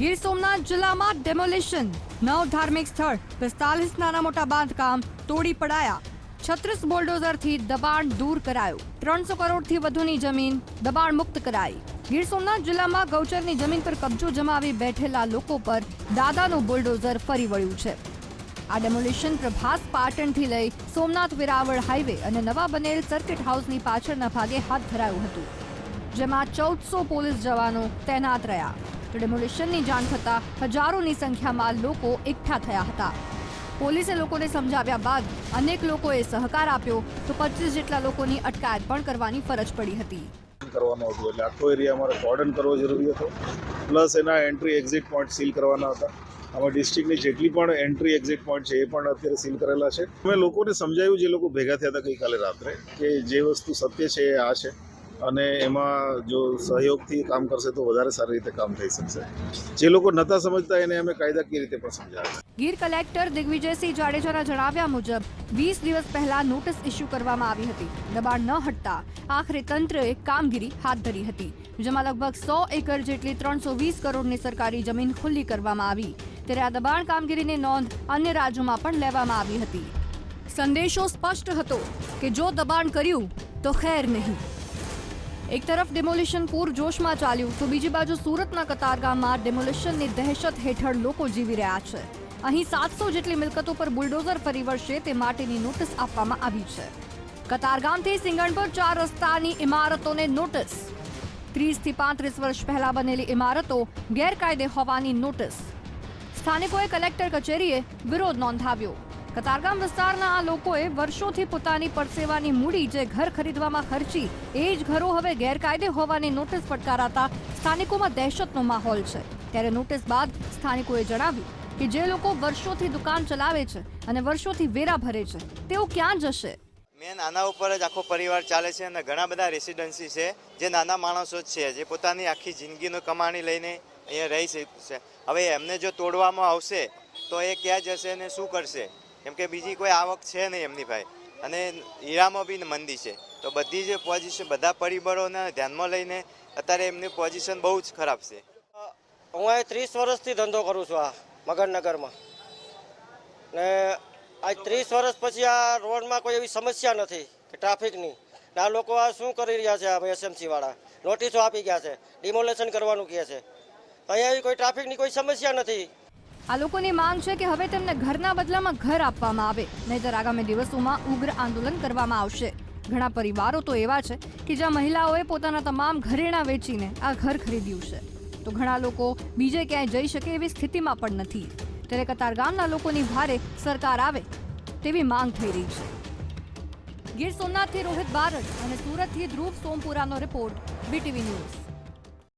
ગીર સોમનાથ જિલ્લામાં ડેમોલિશન નવ ધાર્મિક સ્થળ, પિસ્તાલીસ નાના મોટા બાંધકામ તોડી પડાયા. છત્રીસ બુલડોઝરથી દબાણ દૂર કરાયું. ત્રણસો કરોડથી વધુની જમીન દબાણ મુક્ત કરાઈ. ગીર સોમનાથ જિલ્લામાં ગૌચરની જમીન પર કબજો જમાવી બેઠેલા લોકો પર દાદાનું બુલડોઝર ફરી વળ્યું છે. આ ડેમોલિશન પ્રભાસ પાટણથી લઈ સોમનાથ વેરાવળ હાઈવે અને નવા બનેલ સર્કિટ હાઉસની પાછળના ભાગે હાથ ધરાયું હતું. જેમાં ચૌદસો પોલીસ જવાનો તૈનાત રહ્યા. તો જાણ થતાં હજારોની સંખ્યામાં લોકો એકઠા થયા હતા. પોલીસે લોકોને સમજાવ્યા બાદ અનેક લોકોએ સહકાર આપ્યો તો પચીસ જેટલા લોકોની અટકાયત પણ કરવાની ફરજ પડી હતી. કરવાનું હતું એટલે આખો એરિયા અમારે કોર્ડન કરવો જરૂરી હતો. પ્લસ એના એન્ટ્રી એક્ઝિટ પોઈન્ટ સીલ કરવાના હતા. આમાં ડિસ્ટ્રિક્ટની જેટલી પણ એન્ટ્રી એક્ઝિટ પોઈન્ટ છે એ પણ અત્યારે સીલ કરેલા છે. અમે લોકોને સમજાયું, જે લોકો ભેગા થયા હતા ગઈકાલે રાત્રે, કે જે વસ્તુ સત્ય છે એ આ છે. અને એમાં જો સહયોગથી કામ કરશે તો વધારે સારી રીતે કામ થઈ શકશે. જે લોકો નતા સમજતા એને અમે કાયદાકીય રીતે પણ સમજાવ્યા ગીર કલેક્ટર દિગ્વિજયસિંહ જાડેજાના જણાવ્યા મુજબ, વીસ દિવસ પહેલા નોટિસ ઇસ્યુ કરવામાં આવી હતી. દબાણ ન હટતા આખરે તંત્રએ કામગીરી હાથ ધરી હતી, જેમાં લગભગ સો એકર જેટલી ત્રણસો વીસ કરોડની સરકારી જમીન ખુલ્લી કરવામાં આવી. ત્યારે આ દબાણ કામગીરીની નોંધ અન્ય રાજ્યોમાં પણ લેવામાં આવી હતી. સંદેશો સ્પષ્ટ હતો કે જો દબાણ કર્યું, તો ખેર નહીં. એક તરફ ડિમોલિશન પૂર જોશમાં ચાલ્યું, તો બીજી બાજુ સુરતના કતારગામમાં ડિમોલિશનની દહેશત હેઠળ લોકો જીવી રહ્યા છે. અહીં સાતસો જેટલી મિલકતો પર બુલડોઝર ફરી વળશે તે માટેની નોટિસ આપવામાં આવી છે. કતારગામથી સિંગણપુર ચાર રસ્તાની ઇમારતોને નોટિસ. ત્રીસથી પાંત્રીસ વર્ષ પહેલા બનેલી ઇમારતો ગેરકાયદે હોવાની નોટિસ. સ્થાનિકોએ કલેક્ટર કચેરીએ વિરોધ નોંધાવ્યો. કતારગામ વિસ્તારના આ લોકોએ વર્ષોથી પોતાની પરસેવાની મૂડી જે ઘર ખરીદવામાં ખર્ચી, એ જ ઘરો હવે ગેરકાયદે હોવાની નોટિસ ફટકારાતા સ્થાનિકોમાં દહેશતનો માહોલ છે. ત્યારે નોટિસ બાદ સ્થાનિકોએ જણાવ્યું કે જે લોકો વર્ષોથી દુકાન ચલાવે છે અને વર્ષોથી વેરા ભરે છે, તેઓ ક્યાં જશે? મેન આના ઉપર જ આખો પરિવાર ચાલે છે અને ઘણા બધા રેસિડન્સી છે, જે નાના માણસો જ છે, જે પોતાની આખી જિંદગીનો કમાણી લઈને અહીંયા રહી છે. હવે એમને જો તોડવામાં આવશે, તો એ ક્યાં જશે ને શું કરશે? કેમ કે બીજી કોઈ આવક છે નહીં એમની ભાઈ. અને હીરામાં બી મંદી છે. તો બધી જ પોઝિશન બધા પરિબળોને ધ્યાનમાં લઈને અત્યારે એમની પોઝિશન બહુ જ ખરાબ છે. હું અહીં ત્રીસ વર્ષથી ધંધો કરું છું આ મગનનગરમાં. ને આજ ત્રીસ વર્ષ પછી આ રોડમાં કોઈ એવી સમસ્યા નથી કે ટ્રાફિકની. ને આ લોકો આ શું કરી રહ્યા છે આ એસએમસી વાળા નોટિસો આપી ગયા છે. ડિમોલેશન કરવાનું કહે છે. અહીંયા કોઈ ટ્રાફિકની કોઈ સમસ્યા નથી. આ લોકોની માંગ છે કે હવે તેમને ઘરના બદલામાં ઘર આપવામાં આવે, નહીતર આગામી દિવસોમાં ઉગ્ર આંદોલન કરવામાં આવશે. ઘણા પરિવારો તો એવા છે કે જ્યાં મહિલાઓએ પોતાના તમામ ઘરેણાં વેચીને આ ઘર ખરીદ્યું છે. તો ઘણા લોકો બીજે ક્યાંય જઈ શકે એવી સ્થિતિમાં પણ નથી. ત્યારે કતારગામના લોકોની ભારે સરકાર આવે તેવી માંગ થઈ રહી છે. ગીર સોમનાથથી રોહિત બારડ અને સુરતથી ધ્રુવ સોમપુરાનો રિપોર્ટ બીટીવી ન્યૂઝ.